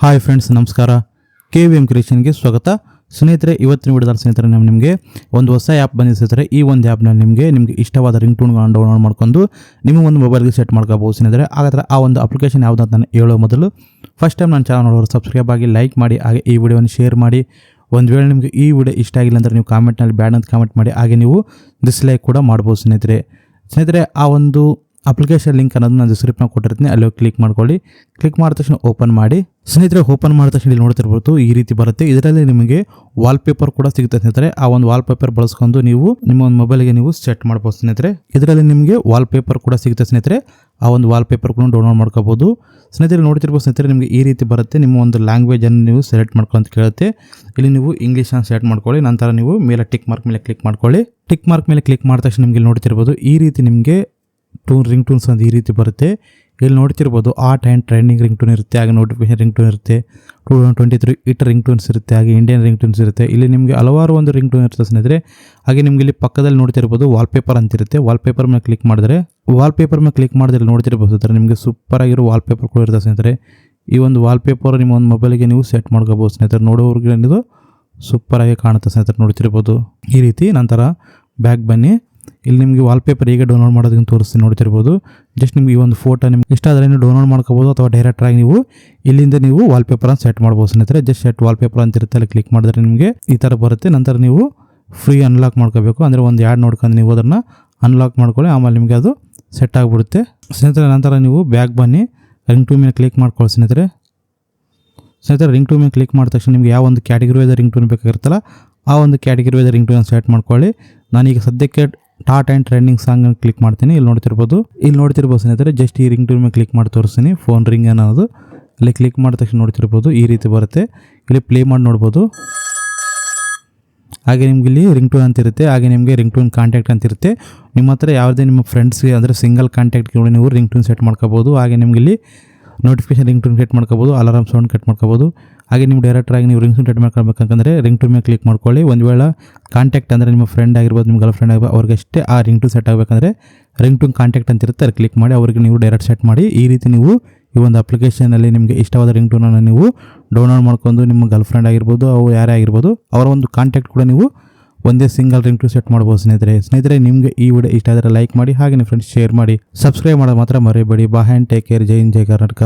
Hi friends ನಮಸ್ಕಾರ. K V M ಕ್ರಿಯೇಷನ್ಗೆ ಸ್ವಾಗತ. ಸ್ನೇಹಿತರೆ, ಇವತ್ತಿನ ವಿಡಿಯೋದ ಸ್ನೇಹಿತರೆ ನಾವು ನಿಮಗೆ ಒಂದು ಹೊಸ ಆ್ಯಪ್ ಬಂದಿದೆ. ಸ್ನೇಹಿತರೆ ಈ ಒಂದು ಆ್ಯಪ್ನಲ್ಲಿ ನಿಮಗೆ ನಿಮಗೆ ಇಷ್ಟವಾದ ರಿಂಗ್ ಟೂನ್ಗಳನ್ನು ಡೌನ್ಲೋಡ್ ಮಾಡ್ಕೊಂಡು ನಿಮ್ಮ ಒಂದು ಮೊಬೈಲ್ಗೆ ಸೆಟ್ ಮಾಡ್ಕೋಬೋದು ಸ್ನೇಹಿತರೆ. ಹಾಗಾದರೆ ಆ ಒಂದು ಅಪ್ಲಿಕೇಶನ್ ಯಾವುದು ಅಂತ ನಾನು ಹೇಳೋ ಮೊದಲು ಫಸ್ಟ್ ಟೈಮ್ ನಾನು ಚಾನಲ್ ನೋಡೋರು ಸಬ್ಸ್ಕ್ರೈಬ್ ಆಗಿ ಲೈಕ್ ಮಾಡಿ, ಹಾಗೆ ಈ ವಿಡಿಯೋವನ್ನು ಶೇರ್ ಮಾಡಿ. ಒಂದು ವೇಳೆ ನಿಮಗೆ ಈ ವಿಡಿಯೋ ಇಷ್ಟ ಆಗಿಲ್ಲ ಅಂದರೆ ನೀವು ಕಾಮೆಂಟ್ನಲ್ಲಿ ಬ್ಯಾಡ್ ಅಂತ ಕಾಮೆಂಟ್ ಮಾಡಿ, ಹಾಗೆ ನೀವು ಡಿಸ್ಲೈಕ್ ಕೂಡ ಮಾಡ್ಬೋದು ಸ್ನೇಹಿತರೆ. ಸ್ನೇಹಿತರೆ, ಆ ಒಂದು ಅಪ್ಲಿಕೇಶನ್ ಲಿಂಕ್ ಅನ್ನೋದು ನಾನು ಡಿಸ್ಕ್ರಿಪ್ಷನ್ ಕೊಟ್ಟಿರ್ತೀನಿ. ಅಲ್ಲಿ ಕ್ಲಿಕ್ ಮಾಡ್ಕೊಳ್ಳಿ. ಕ್ಲಿಕ್ ಮಾಡಿದ ತಕ್ಷಣ ಓಪನ್ ಮಾಡಿ. ಸ್ನೇಹಿತರೆ ಓಪನ್ ಮಾಡಿದ ತಕ್ಷಣ ಇಲ್ಲಿ ನೋಡ್ತಿರ್ಬೋದು ಈ ರೀತಿ ಬರುತ್ತೆ. ಇದರಲ್ಲಿ ನಿಮಗೆ ವಾಲ್ಪೇಪರ್ ಕೂಡ ಸಿಗುತ್ತೆ ಸ್ನೇಹಿತರೆ. ಆ ಒಂದು ವಾಲ್ಪೇಪರ್ ಬಳಸ್ಕೊಂಡು ನೀವು ನಿಮ್ಮ ಒಂದು ಮೊಬೈಲ್ಗೆ ನೀವು ಸೆಟ್ ಮಾಡ್ಬೋದು ಸ್ನೇಹಿತರೆ. ಇದರಲ್ಲಿ ನಿಮಗೆ ವಾಲ್ಪೇಪರ್ ಕೂಡ ಸಿಗುತ್ತೆ ಸ್ನೇಹಿತರೆ. ಆ ಒಂದು ವಾಲ್ಪೇಪರ್ ಕೂಡ ಡೌನ್ಲೋಡ್ ಮಾಡ್ಕೋಬೋದು. ಸ್ನೇಹಿತರೆ ನೋಡ್ತಿರ್ಬೋದು ಸ್ನೇಹಿತರೆ, ನಿಮಗೆ ಈ ರೀತಿ ಬರುತ್ತೆ. ನಿಮ್ಮ ಒಂದು ಲ್ಯಾಂಗ್ವೇಜನ್ನು ನೀವು ಸೆಲೆಕ್ಟ್ ಮಾಡ್ಕೊಂತ ಕೇಳುತ್ತೆ. ಇಲ್ಲಿ ನೀವು ಇಂಗ್ಲೀಷನ್ನು ಸೆಲೆಕ್ಟ್ ಮಾಡ್ಕೊಳ್ಳಿ. ನಂತರ ನೀವು ಮೇಲೆ ಟಿಕ್ ಮಾರ್ಕ್ ಮೇಲೆ ಕ್ಲಿಕ್ ಮಾಡ್ಕೊಳ್ಳಿ. ಟಿಕ್ ಮಾರ್ಕ್ ಮೇಲೆ ಕ್ಲಿಕ್ ಮಾಡಿದ ತಕ್ಷಣ ನಿಮಗೆ ನೋಡ್ತಿರ್ಬೋದು, ಈ ರೀತಿ ನಿಮಗೆ ಟೂನ್ ರಿಂಗ್ ಟೂನ್ಸ್ ಅಂತ ಈ ರೀತಿ ಬರುತ್ತೆ. ಇಲ್ಲಿ ನೋಡ್ತಿರ್ಬೋದು ಆ ಟೈಮ್ ಟ್ರೆಂಡಿಂಗ್ ರಿಂಗ್ ಟೂನ್ ಇರುತ್ತೆ, ಹಾಗೆ ನೋಟಿಫಿಕೇಶನ್ ರಿಂಗ್ ಟೂನ್ ಇರುತ್ತೆ. Two thousand twenty three hit ringtones ಇರುತ್ತೆ, ಹಾಗೆ ಇಂಡಿಯನ್ ರಿಂಗ್ ಟೂನ್ಸ್ ಇರುತ್ತೆ. ಇಲ್ಲಿ ನಿಮಗೆ ಹಲವಾರು ಒಂದು ರಿಂಗ್ ಟೂನ್ ಇರುತ್ತೆ ಸ್ನೇಹಿತರೆ. ಹಾಗೆ ನಿಮಗೆ ಇಲ್ಲಿ ಪಕ್ಕದಲ್ಲಿ ನೋಡ್ತಿರ್ಬೋದು ವಾಲ್ಪೇಪರ್ ಅಂತಿರುತ್ತೆ ವಾಲ್ಪೇಪರ್ ಮೇಲೆ ಕ್ಲಿಕ್ ಮಾಡಿದ್ರೆ ವಾಲ್ಪೇಪರ್ ಮೇಲೆ ಕ್ಲಿಕ್ ಮಾಡಿದ್ರೆ ನೋಡ್ತಿರ್ಬೋದು ಸ್ನೇಹಿತರೆ, ನಿಮಗೆ ಸೂಪರ್ ಆಗಿರೋ ವಾಲ್ಪೇಪರ್ ಕೂಡ ಇರುತ್ತೆ ಸ್ನೇಹಿತರೆ. ಈ ಒಂದು ವಾಲ್ಪೇಪರ್ ನಿಮ್ಮ ಒಂದು ಮೊಬೈಲಿಗೆ ನೀವು ಸೆಟ್ ಮಾಡ್ಕೋಬೋದು ಸ್ನೇಹಿತರೆ. ನೋಡೋರಿಗೆ ಇದು ಸೂಪರಾಗಿ ಕಾಣುತ್ತೆ ಸ್ನೇಹಿತರೆ, ನೋಡ್ತಿರ್ಬೋದು. ಈ ರೀತಿ ನಂತರ ಬ್ಯಾಗ್ ಬನ್ನಿ. ಇಲ್ಲಿ ನಿಮಗೆ ವಾಲ್ಪೇಪರ್ ಹೇಗೆ ಡೌನ್ಲೋಡ್ ಮಾಡೋದಕ್ಕೆ ತೋರಿಸ್ತೀನಿ, ನೋಡ್ತಿರ್ಬೋದು. ಜಸ್ಟ್ ನಿಮಗೆ ಈ ಒಂದು ಫೋಟೋ ನಿಮ್ಗೆ ಇಷ್ಟ ಆದರೆ ನೀವು ಡೌನ್ಲೋಡ್ ಮಾಡ್ಕೋಬೋದು ಅಥವಾ ಡೈರೆಕ್ಟಾಗಿ ನೀವು ಇಲ್ಲಿಂದ ನೀವು ವಾಲ್ಪೇಪರನ್ನು ಸೆಟ್ ಮಾಡ್ಬೋದು ಸ್ನೇಹಿತರೆ. ಜಸ್ಟ್ ಸೆಟ್ ವಾಲ್ಪೇಪರ್ ಅಂತ ಇರುತ್ತೆ, ಅಲ್ಲಿ ಕ್ಲಿಕ್ ಮಾಡಿದ್ರೆ ನಿಮಗೆ ಈ ಥರ ಬರುತ್ತೆ. ನಂತರ ನೀವು ಫ್ರೀ ಅನ್ಲಾಕ್ ಮಾಡ್ಕೋಬೇಕು. ಅಂದರೆ ಒಂದು ಯಾಡ್ ನೋಡ್ಕೊಂಡು ನೀವು ಅದನ್ನು ಅನ್ಲಾಕ್ ಮಾಡ್ಕೊಳ್ಳಿ, ಆಮೇಲೆ ನಿಮಗೆ ಅದು ಸೆಟ್ ಆಗಿಬಿಡುತ್ತೆ. ಸ್ನೇಹಿತರೆ, ನಂತರ ನೀವು ಬ್ಯಾಗ್ ಬನ್ನಿ. ರಿಂಗ್ ಟು ಮೇಲೆ ಕ್ಲಿಕ್ ಮಾಡ್ಕೊಳ್ಳಿ ಸ್ನೇಹಿತರೆ. ಸ್ನೇಹಿತರೆ ರಿಂಗ್ ಟು ಮೇಲೆ ಕ್ಲಿಕ್ ಮಾಡಿದ ತಕ್ಷಣ ನಿಮಗೆ ಯಾವ ಒಂದು ಕ್ಯಾಟಗರಿ ರಿಂಗ್ ಟೂನ್ ಬೇಕಾಗಿರುತ್ತಲ್ಲ, ಆ ಒಂದು ಕ್ಯಾಟಗರಿ ರಿಂಗ್ ಟೂನ್ ಸೆಟ್ ಮಾಡ್ಕೊಳ್ಳಿ. ನಾನೀಗ ಸದ್ಯಕ್ಕೆ ಟಾಟ್ ಆ್ಯಂಡ್ ಟ್ರೆಂಡಿಂಗ್ ಸಾಂಗ್ ಅನ್ನು ಕ್ಲಿಕ್ ಮಾಡ್ತೀನಿ. ಇಲ್ಲಿ ನೋಡ್ತಿರ್ಬೋದು. ಇಲ್ಲಿ ನೋಡ್ತಿರ್ಬೋದು ಸ್ನೇಹಿತರೆ ಜಸ್ಟ್ ಈ ರಿಂಗ್ ಟೂನ್ ಮೇಲೆ ಕ್ಲಿಕ್ ಮಾಡಿ ತೋರಿಸ್ತೀನಿ. ಫೋನ್ ರಿಂಗ್ ಅನ್ನೋದು. ಇಲ್ಲಿ ಕ್ಲಿಕ್ ಮಾಡಿದ ತಕ್ಷಣ ನೋಡ್ತಿರ್ಬೋದು, ಈ ರೀತಿ ಬರುತ್ತೆ. ಇಲ್ಲಿ ಪ್ಲೇ ಮಾಡಿ ನೋಡ್ಬೋದು. ಹಾಗೆ ನಿಮ್ಗೆ ಇಲ್ಲಿ ರಿಂಗ್ ಟೂನ್ ಅಂತ ಇರುತ್ತೆ. ಹಾಗೆ ನಿಮಗೆ ರಿಂಗ್ ಟೂನ್ ಕಾಂಟ್ಯಾಕ್ಟ್ ಅಂತ ಇರುತ್ತೆ. ನಿಮ್ಮ ಹತ್ರ ಯಾವುದೇ ನಿಮ್ಮ ಫ್ರೆಂಡ್ಸ್ಗೆ ಅಂದರೆ ಸಿಂಗಲ್ ಕಾಂಟ್ಯಾಕ್ಟ್ಗೆ ನೀವು ರಿಂಗ್ ಟೂನ್ ಸೆಟ್ ಮಾಡ್ಕೋಬೋದು. ಹಾಗೆ ನಿಮಗೆ ಇಲ್ಲಿ ನೋಟಿಫಿಕೇಶನ್ ರಿಂಗ್ ಟೂನ್ ಸೆಟ್ ಮಾಡ್ಕೋಬೋದು. ಅಲಾರಾಮ್ ಸೌಂಡ್ ಕಟ್ ಮಾಡ್ಕೋಬೋದು. ಹಾಗೆ ನೀವು ಡೈರೆಕ್ಟ್ರಾಗಿ ನೀವು ರಿಂಗ್ ಟೂನ್ ಸೆಟ್ ಮಾಡ್ಕೊಳ್ಬೇಕಂದ್ರೆ ರಿಂಗ್ ಟು ಮೇಲೆ ಕ್ಲಿಕ್ ಮಾಡ್ಕೊಳ್ಳಿ. ಒಂದು ವೇಳೆ ಕಾಂಟ್ಯಾಕ್ಟ್ ಅಂದರೆ ನಿಮ್ಮ ಫ್ರೆಂಡ್ ಆಗಿರ್ಬೋದು, ನಿಮ್ಮ ಗರ್ಲ್ ಫ್ರೆಂಡ್ ಆಗಿರ್ಬೋದು ಅವ್ರಿಗಷ್ಟೇ ಆ ರಿಂಗ್ ಟು ಸೆಟ್ ಆಗಬೇಕಂದ್ರೆ ರಿಂಗ್ ಟು ಕಾಂಟ್ಯಾಕ್ಟ್ ಅಂತ ಇರುತ್ತೆ ಅದಕ್ಕೆ ಕ್ಲಿಕ್ ಮಾಡಿ ಅವ್ರಿಗೆ ನೀವು ಡೈರೆಕ್ಟ್ ಸೆಟ್ ಮಾಡಿ ಈ ರೀತಿ ನೀವು ಈ ಒಂದು ಅಪ್ಲಿಕೇಶನಲ್ಲಿ ನಿಮಗೆ ಇಷ್ಟವಾದ ರಿಂಗ್ ಟೂನನ್ನು ನೀವು ಡೌನ್ಲೋಡ್ ಮಾಡ್ಕೊಂಡು ನಿಮ್ಮ ಗರ್ಲ್ ಫ್ರೆಂಡ್ ಆಗಿರ್ಬೋದು, ಅವು ಯಾರೇ ಆಗಿರ್ಬೋದು, ಅವರ ಒಂದು ಕಾಂಟ್ಯಾಕ್ಟ್ ಕೂಡ ನೀವು ಒಂದೇ ಸಿಂಗಲ್ ರಿಂಗ್ ಟು ಸೆಟ್ ಮಾಡ್ಬೋದು ಸ್ನೇಹಿತರೆ. ಸ್ನೇಹಿತರೆ, ನಿಮಗೆ ಈ ವಿಡಿಯೋ ಇಷ್ಟ ಆದರೆ ಲೈಕ್ ಮಾಡಿ, ಹಾಗೆ ನಿಮ್ಮ ಫ್ರೆಂಡ್ಸ್ ಶೇರ್ ಮಾಡಿ ಸಬ್ಸ್ಕ್ರೈಬ್ ಮಾಡೋದು ಮಾತ್ರ ಮರಿಬೇಡಿ. ಬಾ ಹ್ಯಾಂಡ್ ಟೇಕ್ ಕೇರ್ ಜೈ ಇನ್ ಜೈ ಕರ್ನಾಟಕ.